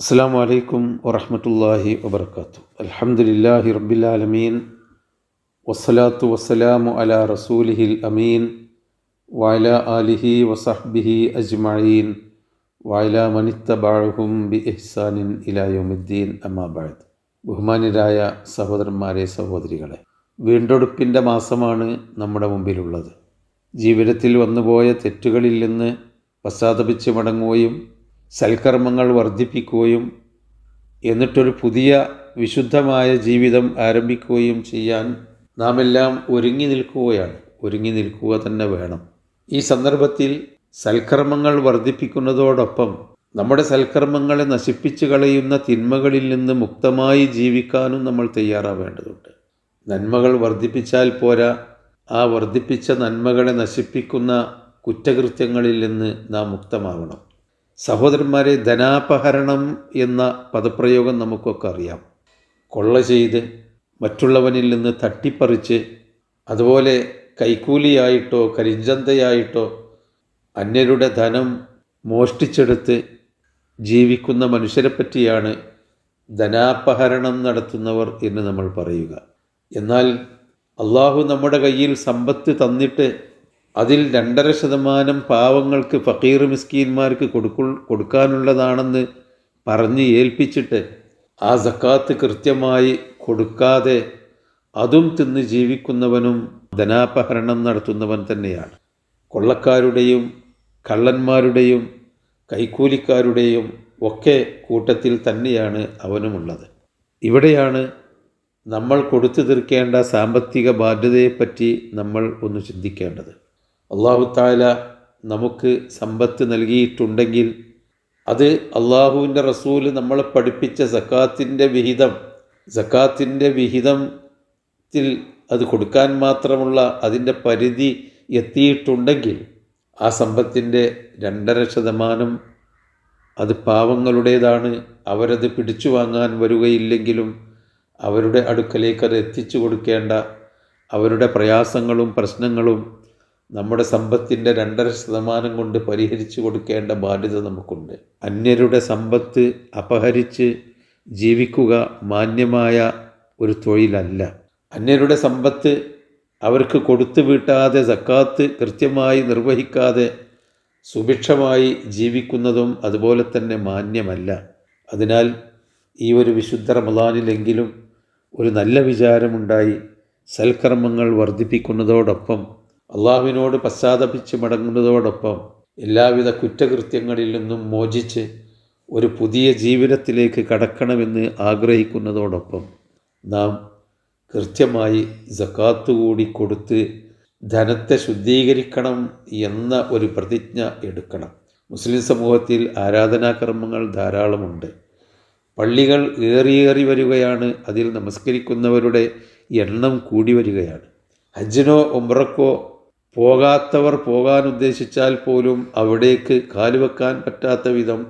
അസ്സാം വലൈക്കും വറഹമത്തല്ലാഹി വബർക്കാത്തു അലഹമുല്ലാഹി റബ്ബിലാലമീൻ വസ്സലാത്തു വസ്സലാമു അലാ റസൂലിഹിൽ അമീൻ. വായല ആലിഹി വസഹ്ബിഹി അജ്മഈൻ. മനിത്ത ബാഴുഹും ബി ഇഹ്സാനിൻ ഇലായുദ്ദീൻ അമ്മാബാദ് ബഹുമാനിരായ സഹോദരന്മാരെ സഹോദരികളെ വീണ്ടെടുപ്പിന്റെ മാസമാണ് നമ്മുടെ മുമ്പിലുള്ളത്. ജീവിതത്തിൽ വന്നുപോയ തെറ്റുകളിൽ നിന്ന് പശ്ചാത്തപിച്ച് മടങ്ങുകയും സൽക്കർമ്മങ്ങൾ വർദ്ധിപ്പിക്കുകയും എന്നിട്ടൊരു പുതിയ വിശുദ്ധമായ ജീവിതം ആരംഭിക്കുകയും ചെയ്യാൻ നാം എല്ലാം ഒരുങ്ങി നിൽക്കുകയാണ്. ഒരുങ്ങി നിൽക്കുക തന്നെ വേണം. ഈ സന്ദർഭത്തിൽ സൽക്കർമ്മങ്ങൾ വർദ്ധിപ്പിക്കുന്നതോടൊപ്പം നമ്മുടെ സൽക്കർമ്മങ്ങളെ നശിപ്പിച്ചു കളയുന്ന തിന്മകളിൽ നിന്ന് മുക്തമായി ജീവിക്കാനും നമ്മൾ തയ്യാറാവേണ്ടതുണ്ട്. നന്മകൾ വർദ്ധിപ്പിച്ചാൽ പോരാ. ആ വർദ്ധിപ്പിച്ച നന്മകളെ നശിപ്പിക്കുന്ന കുറ്റകൃത്യങ്ങളിൽ നിന്ന് നാം മുക്തമാവണം. സഹോദരന്മാരെ ധനാപഹരണം എന്ന പദപ്രയോഗം നമുക്കൊക്കെ അറിയാം. കൊള്ള ചെയ്ത് മറ്റുള്ളവനിൽ നിന്ന് തട്ടിപ്പറിച്ച് അതുപോലെ കൈക്കൂലിയായിട്ടോ കരിഞ്ചന്തയായിട്ടോ അന്യരുടെ ധനം മോഷ്ടിച്ചെടുത്ത് ജീവിക്കുന്ന മനുഷ്യരെ പറ്റിയാണ് ധനാപഹരണം നടത്തുന്നവർ എന്ന് നമ്മൾ പറയുക. എന്നാൽ അള്ളാഹു നമ്മുടെ കയ്യിൽ സമ്പത്ത് തന്നിട്ട് അതിൽ രണ്ടര ശതമാനം പാവങ്ങൾക്ക് ഫക്കീർ മിസ്കീന്മാർക്ക് കൊടുക്കു കൊടുക്കാനുള്ളതാണെന്ന് പറഞ്ഞ് ഏൽപ്പിച്ചിട്ട് ആ സക്കാത്ത് കൃത്യമായി കൊടുക്കാതെ അതും തിന്ന് ജീവിക്കുന്നവനും ധനാപഹരണം നടത്തുന്നവൻ തന്നെയാണ്. കൊള്ളക്കാരുടെയും കള്ളന്മാരുടെയും കൈക്കൂലിക്കാരുടെയും ഒക്കെ കൂട്ടത്തിൽ തന്നെയാണ് അവനുമുള്ളത്. ഇവിടെയാണ് നമ്മൾ കൊടുത്തു തീർക്കേണ്ട സാമ്പത്തിക ബാധ്യതയെപ്പറ്റി നമ്മൾ ഒന്ന് ചിന്തിക്കേണ്ടത്. അള്ളാഹു താല നമുക്ക് സമ്പത്ത് നൽകിയിട്ടുണ്ടെങ്കിൽ അത് അള്ളാഹുവിന്റെ റസൂൽ നമ്മളെ പഠിപ്പിച്ച സക്കാത്തിന്റെ വിഹിതം സക്കാത്തിന്റെ വിഹിതത്തിൽ അത് കൊടുക്കാൻ മാത്രമുള്ള അതിന്റെ പരിധി എത്തിയിട്ടുണ്ടെങ്കിൽ ആ സമ്പത്തിന്റെ രണ്ടര ശതമാനം അത് പാവങ്ങളുടേതാണ്. അവരത് പിടിച്ചു വാങ്ങാൻ വരികയില്ലെങ്കിലും അവരുടെ അടുക്കലേക്ക് അത് എത്തിച്ചു കൊടുക്കേണ്ട അവരുടെ പ്രയാസങ്ങളും പ്രശ്നങ്ങളും നമ്മുടെ സമ്പത്തിന്റെ രണ്ടര ശതമാനം കൊണ്ട് പരിഹരിച്ചു കൊടുക്കേണ്ട ബാധ്യത നമുക്കുണ്ട്. അന്യരുടെ സമ്പത്ത് അപഹരിച്ച് ജീവിക്കുക മാന്യമായ ഒരു തൊഴിലല്ല. അന്യരുടെ സമ്പത്ത് അവർക്ക് കൊടുത്തു വീട്ടാതെ സക്കാത്ത് കൃത്യമായി നിർവഹിക്കാതെ സുഭിക്ഷമായി ജീവിക്കുന്നതും അതുപോലെ തന്നെ മാന്യമല്ല. അതിനാൽ ഈ ഒരു വിശുദ്ധ റമദാനിലെങ്കിലും ഒരു നല്ല വിചാരമുണ്ടായി സൽക്കർമ്മങ്ങൾ വർദ്ധിപ്പിക്കുന്നതോടൊപ്പം അള്ളാഹുവിനോട് പശ്ചാത്തപിച്ച് മടങ്ങുന്നതോടൊപ്പം എല്ലാവിധ കുറ്റകൃത്യങ്ങളിൽ നിന്നും മോചിച്ച് ഒരു പുതിയ ജീവിതത്തിലേക്ക് കടക്കണമെന്ന് ആഗ്രഹിക്കുന്നതോടൊപ്പം നാം കൃത്യമായി ജക്കാത്ത് കൂടി കൊടുത്ത് ധനത്തെ ശുദ്ധീകരിക്കണം എന്ന ഒരു പ്രതിജ്ഞ എടുക്കണം. മുസ്ലിം സമൂഹത്തിൽ ആരാധനാകർമ്മങ്ങൾ ധാരാളമുണ്ട്. പള്ളികൾ ഏറിയേറി വരികയാണ്. അതിൽ നമസ്കരിക്കുന്നവരുടെ എണ്ണം കൂടി വരികയാണ്. ഹജ്ജിനോ ഉംറക്കോ പോകാത്തവർ പോകാൻ ഉദ്ദേശിച്ചാൽ പോലും അവിടേക്ക് കാലുവെക്കാൻ പറ്റാത്ത വിധം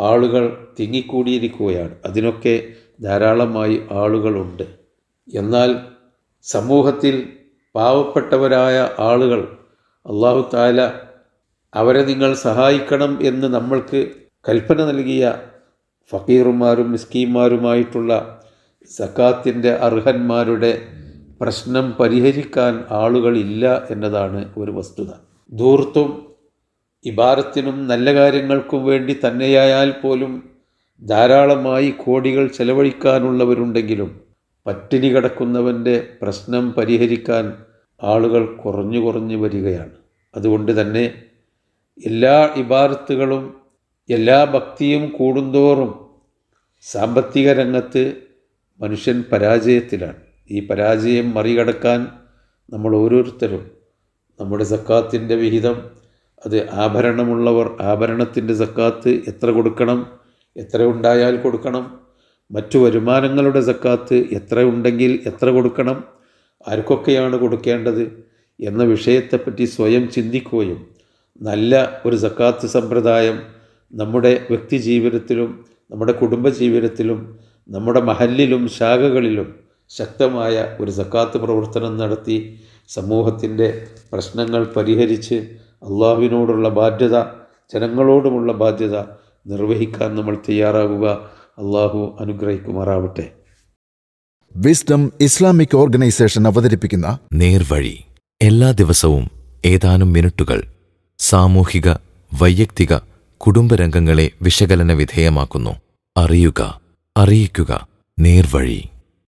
ആളുകൾ തിങ്ങിക്കൂടിയിരിക്കുകയാണ്. അതിനൊക്കെ ധാരാളമായി ആളുകളുണ്ട്. എന്നാൽ സമൂഹത്തിൽ പാവപ്പെട്ടവരായ ആളുകൾ അള്ളാഹു താല അവരെ നിങ്ങൾ സഹായിക്കണം എന്ന് നമ്മൾക്ക് കൽപ്പന നൽകിയ ഫക്കീറുമാരും മിസ്കീന്മാരുമായിട്ടുള്ള സക്കാത്തിന്റെ അർഹന്മാരുടെ പ്രശ്നം പരിഹരിക്കാൻ ആളുകളില്ല എന്നതാണ് ഒരു വസ്തുത. ധൂർത്തും ഇബാരത്തിനും നല്ല കാര്യങ്ങൾക്കും വേണ്ടി തന്നെയായാൽ പോലും ധാരാളമായി കോടികൾ ചെലവഴിക്കാനുള്ളവരുണ്ടെങ്കിലും പട്ടിണി കിടക്കുന്നവന്റെ പ്രശ്നം പരിഹരിക്കാൻ ആളുകൾ കുറഞ്ഞു കുറഞ്ഞു വരികയാണ്. അതുകൊണ്ട് തന്നെ എല്ലാ ഇബാരത്തുകളും എല്ലാ ഭക്തിയും കൂടുന്തോറും സാമ്പത്തിക രംഗത്ത് മനുഷ്യൻ പരാജയത്തിലാണ്. ഈ പരാജയം മറികടക്കാൻ നമ്മൾ ഓരോരുത്തരും നമ്മുടെ സക്കാത്തിന്റെ വിഹിതം അത് ആഭരണമുള്ളവർ ആഭരണത്തിന്റെ സക്കാത്ത് എത്ര കൊടുക്കണം എത്ര ഉണ്ടായാൽ കൊടുക്കണം മറ്റു വരുമാനങ്ങളുടെ സക്കാത്ത് എത്ര ഉണ്ടെങ്കിൽ എത്ര കൊടുക്കണം ആർക്കൊക്കെയാണ് കൊടുക്കേണ്ടത് എന്ന വിഷയത്തെപ്പറ്റി സ്വയം ചിന്തിക്കുകയും നല്ല ഒരു സക്കാത്ത് സമ്പ്രദായം നമ്മുടെ വ്യക്തി ജീവിതത്തിലും നമ്മുടെ കുടുംബജീവിതത്തിലും നമ്മുടെ മഹല്ലിലും ശാഖകളിലും ശക്തമായ ഒരു സക്കാത്ത് പ്രവർത്തനം നടത്തി സമൂഹത്തിന്റെ പ്രശ്നങ്ങൾ പരിഹരിച്ച് അള്ളാഹുവിനോടുള്ള ബാധ്യത ജനങ്ങളോടുമുള്ള ബാധ്യത നിർവഹിക്കാൻ നമ്മൾ തയ്യാറാകുക അള്ളാഹു അനുഗ്രഹിക്കുമാറാവട്ടെ. വിസ്ഡം ഇസ്ലാമിക് ഓർഗനൈസേഷൻ അവതരിപ്പിക്കുന്ന നേർവഴി എല്ലാ ദിവസവും ഏതാനും മിനിറ്റുകൾ സാമൂഹിക വൈയക്തിക കുടുംബരംഗങ്ങളെ വിശകലന വിധേയമാക്കുന്നു. അറിയുക അറിയിക്കുക നേർവഴി